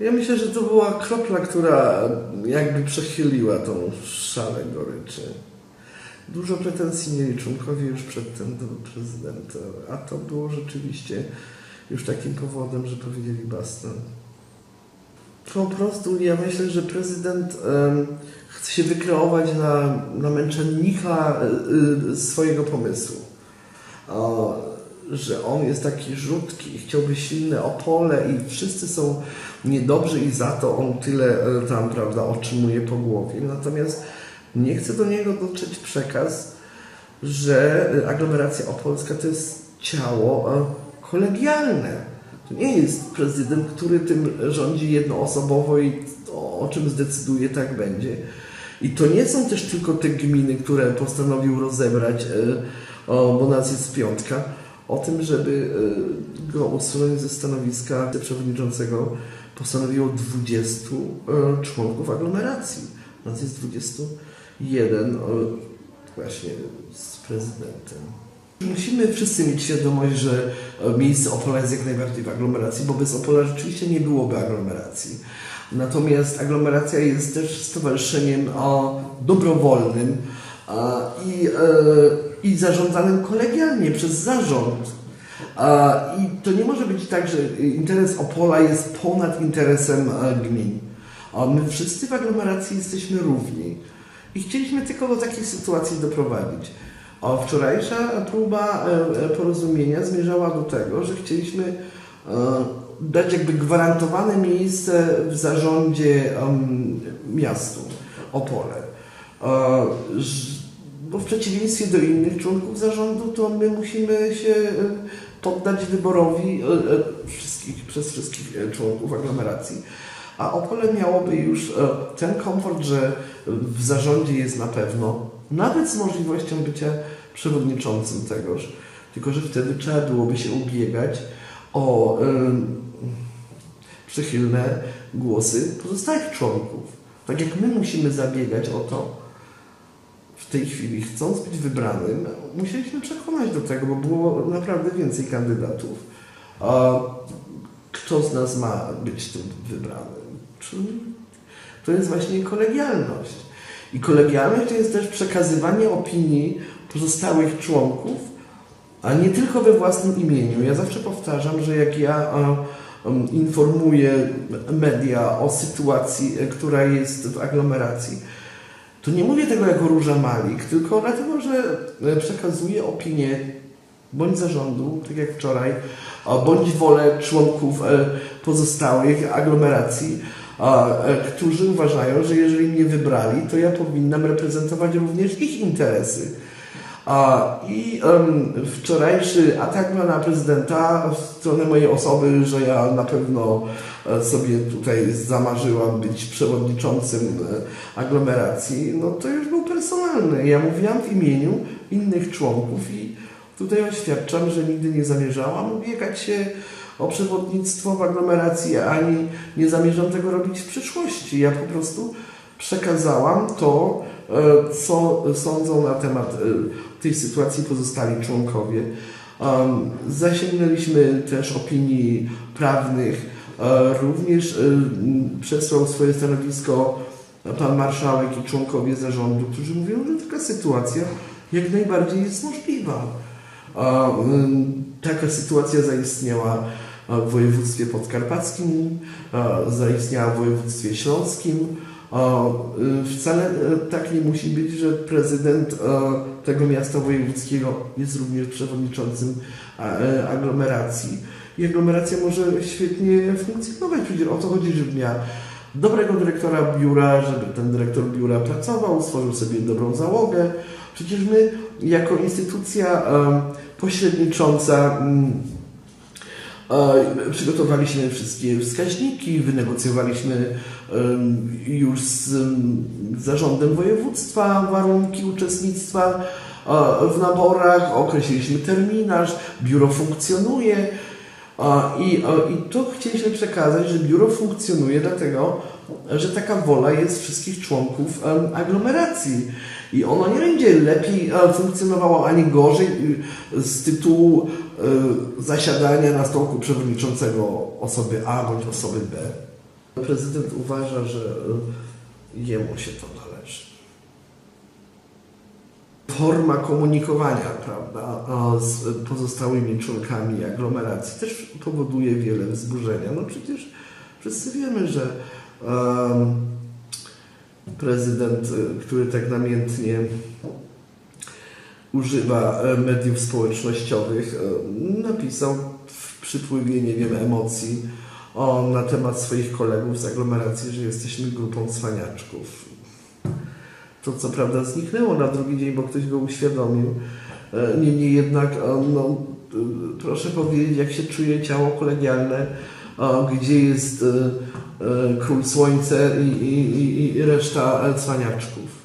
Ja myślę, że to była kropla, która jakby przechyliła tą szalę goryczy. Dużo pretensji mieli członkowie już przedtem do prezydenta, a to było rzeczywiście już takim powodem, że powiedzieli basta. Po prostu ja myślę, że prezydent chce się wykreować na, na męczennika y, y, swojego pomysłu. O, że on jest taki rzutki, chciałby silne Opole i wszyscy są niedobrzy i za to on tyle e, tam, prawda, otrzymuje po głowie. Natomiast nie chce do niego dotrzeć przekaz, że aglomeracja opolska to jest ciało e, kolegialne. To nie jest prezydent, który tym rządzi jednoosobowo i o, o czym zdecyduje, tak będzie. I to nie są też tylko te gminy, które postanowił rozebrać, e, bo nas jest piątka, o tym, żeby e, go usunąć ze stanowiska przewodniczącego postanowiło 20 e, członków aglomeracji. Nas jest 21 e, właśnie z prezydentem. Musimy wszyscy mieć świadomość, że miejsce Opola jest jak najbardziej w aglomeracji, bo bez Opola rzeczywiście nie byłoby aglomeracji. Natomiast aglomeracja jest też stowarzyszeniem o, dobrowolnym i, i zarządzanym kolegialnie przez zarząd. I to nie może być tak, że interes Opola jest ponad interesem e, gmin. My wszyscy w aglomeracji jesteśmy równi. I chcieliśmy tylko do takiej sytuacji doprowadzić. Wczorajsza próba e, e, porozumienia zmierzała do tego, że chcieliśmy dać jakby gwarantowane miejsce w zarządzie miastu Opole. Bo w przeciwieństwie do innych członków zarządu, to my musimy się e, poddać wyborowi e, e, wszystkich, przez wszystkich członków aglomeracji. A Opole miałoby już ten komfort, że w zarządzie jest na pewno, nawet z możliwością bycia przewodniczącym tegoż, tylko że wtedy trzeba byłoby się ubiegać o przychylne głosy pozostałych członków. Tak jak my musimy zabiegać o to, w tej chwili, chcąc być wybranym, musieliśmy przekonać do tego, bo było naprawdę więcej kandydatów. Kto z nas ma być tym wybranym? To jest właśnie kolegialność. I kolegialność to jest też przekazywanie opinii pozostałych członków, a nie tylko we własnym imieniu. Ja zawsze powtarzam, że jak ja informuję media o sytuacji, e, która jest w aglomeracji, to nie mówię tego jako Róża Malik, tylko dlatego, że e, przekazuję opinię bądź zarządu, tak jak wczoraj, bądź wolę członków e, pozostałych aglomeracji, e, którzy uważają, że jeżeli mnie wybrali, to ja powinnam reprezentować również ich interesy. I wczorajszy atak pana prezydenta w stronę mojej osoby, że ja na pewno e, sobie tutaj zamarzyłam być przewodniczącym e, aglomeracji, no to już był personalny. Ja mówiłam w imieniu innych członków i tutaj oświadczam, że nigdy nie zamierzałam ubiegać się o przewodnictwo w aglomeracji, ani nie zamierzam tego robić w przyszłości. Ja po prostu przekazałam to, e, co sądzą na temat tej sytuacji pozostali członkowie. Um, Zasięgnęliśmy też opinii prawnych. E, Również e, przesłał swoje stanowisko pan marszałek i członkowie zarządu, którzy mówią, że taka sytuacja jak najbardziej jest możliwa. Ym, Taka sytuacja zaistniała w województwie podkarpackim, zaistniała w województwie śląskim. A, y, Wcale e, tak nie musi być, że prezydent e, tego miasta wojewódzkiego jest również przewodniczącym aglomeracji. I aglomeracja może świetnie funkcjonować. Przecież o to chodzi, żeby miała dobrego dyrektora biura, żeby ten dyrektor biura pracował, stworzył sobie dobrą załogę. Przecież my jako instytucja pośrednicząca mm, przygotowaliśmy wszystkie wskaźniki, wynegocjowaliśmy już z em, zarządem województwa warunki uczestnictwa e, w naborach, określiliśmy terminarz, biuro funkcjonuje. I, I to chcieliśmy przekazać, że biuro funkcjonuje dlatego, że taka wola jest wszystkich członków aglomeracji. I ono nie będzie lepiej e, funkcjonowało ani gorzej y, z tytułu y, zasiadania na stołku przewodniczącego osoby A bądź osoby B. Prezydent uważa, że e, jemu się to należy. Forma komunikowania prawda, z pozostałymi członkami aglomeracji też powoduje wiele wzburzenia. No przecież wszyscy wiemy, że em, prezydent, który tak namiętnie używa e, mediów społecznościowych, e, napisał w przypływie, nie wiem, emocji o, na temat swoich kolegów z aglomeracji, że jesteśmy grupą cwaniaczków. To co prawda zniknęło na drugi dzień, bo ktoś go uświadomił. E, Niemniej jednak, e, no, e, proszę powiedzieć, jak się czuje ciało kolegialne, gdzie jest król słońce i, i, i, reszta cwaniaczków.